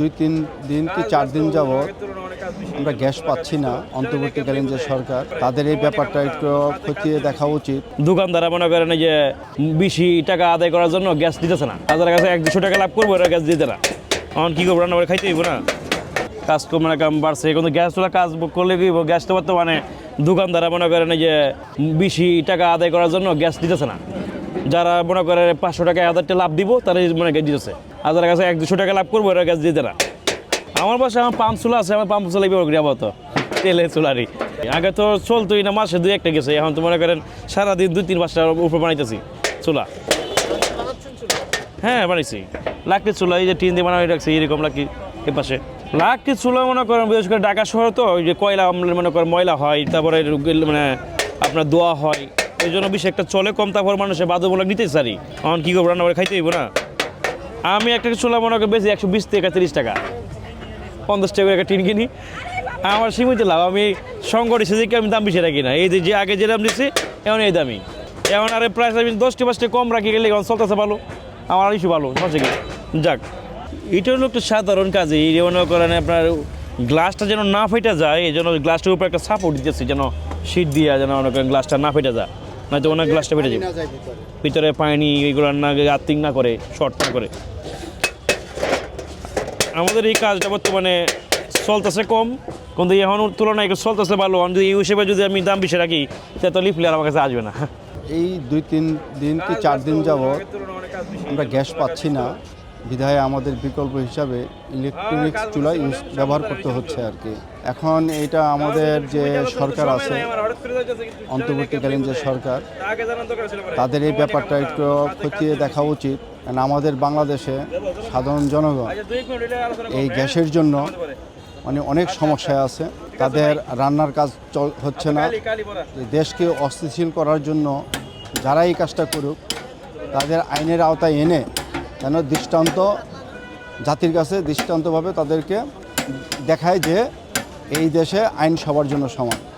দুই তিন দিন কি চার দিন যাবৎ আমরা গ্যাস পাচ্ছি না, অন্তর্বর্তীকালীন যে সরকার, তাদের এই ব্যাপারটা একটু খতিয়ে দেখা উচিত। দোকানদারা মনে করেন যে বেশি টাকা আদায় করার জন্য গ্যাস দিতেছে না। তাদের কাছে এক দুশো টাকা লাভ করব, এরা গ্যাস দিতে না। এখন কী করব, রান্না করে খাইতে না। কাজ কম মানে কাম বাড়ছে কিন্তু গ্যাস তোলা কাজ করলে কি? গ্যাস তো বর্তমানে দোকানদারা মনে করেন যে বেশি টাকা আদায় করার জন্য গ্যাস দিতেছে না। যারা মনে করে পাঁচশো টাকা হাজার হাজারটা লাভ দিব তারা মনে গ্যাস দিতেছে। আর যারা কাছে এক দুশো টাকা লাভ করব এরা গ্যাস দিতে না আমার পাশে আমার পাম্প চুলা আছে, আমার পাম্প চুলা ব্যবহার করি আপাতত। তেলে চুলারি। আগে তো চলতোই না, মাসে দুই একটা গেছে, এখন তো মনে করেন সারাদিন দুই তিন পাঁচটার উপর বানাইতেছি চুলা। হ্যাঁ বানাইছি। লাকড়ি চুলা, এই যে টিন দিয়ে বানাই রাখছি, এরকম লাকড়ি এ পাশে। লাকড়ি চুলা মনে করেন, বিশেষ করে ঢাকা শহর তো, ওই যে কয়লা মনে করেন ময়লা হয়, তারপরে মানে আপনার দোয়া হয় এই জন্য বেশি একটা চলে, কম তারপর মানুষের বাধ্যমূলক নিতে সারি এখন কী করব রান্না করে খাইতে হইব না? আমি একটা চুলা মনে করি বেশি, একশো বিশ থেকে তিরিশ টাকা। পঞ্চাশ টাকা একটা টিন কিনি। আমার সীমিত লাভ, আমি সংকট এসেছি কি আমি দাম বেশি রাখি না? এই যে আগে যে দাম দিচ্ছি এমন এই দামি এমন আরে প্রাইস আমি দশটি পাঁচটি কম রাখি, গেলে এখন চলতেছে ভালো। আমার ইস্যু ভালো, সমস্যা কি? যাক। এটা হলো একটা সাধারণ কাজে, এই মনে করেন আপনার গ্লাসটা যেন না ফেটে যায়, এই জন্য গ্লাসটার উপরে একটা সাপোর্ট দিতেছি, যেন শীত দিয়ে যেন মনে করেন গ্লাসটা না ফেটে যায়। নয়তো অনেক গ্লাসটা ফেটে যাবে। ভিতরে পানি এইগুলো না আর্থিং না করে শর্ট না করে। আমাদের এই কাজটা বর্তমানে চলতেছে কম কিন্তু এখন তুলনায় একটু চলতেছে ভালো। আমি যদি এই হিসেবে যদি আমি দাম বেশি রাখি তাহলে তো লিফলে আর আমার কাছে আসবে না। এই দুই তিন দিন কি চার দিন যাব আমরা গ্যাস পাচ্ছি না। বিধায় আমাদের বিকল্প হিসাবে ইলেকট্রনিক্স চুলা ইউজ ব্যবহার করতে হচ্ছে আর কি। এখন এটা আমাদের যে সরকার আছে, অন্তর্বর্তীকালীন যে সরকার, তাদের এই ব্যাপারটা একটু খতিয়ে দেখা উচিত। কারণ আমাদের বাংলাদেশে সাধারণ জনগণ এই গ্যাসের জন্য মানে অনেক সমস্যায় আছে। তাদের রান্নার কাজ হচ্ছে না। দেশকে অস্থিতিশীল করার জন্য যারা এই কাজটা করুক, তাদের আইনের আওতায় এনে যেন দৃষ্টান্ত জাতির কাছে দৃষ্টান্তভাবে তাদেরকে দেখায় যে এই দেশে আইন সবার জন্য সমান।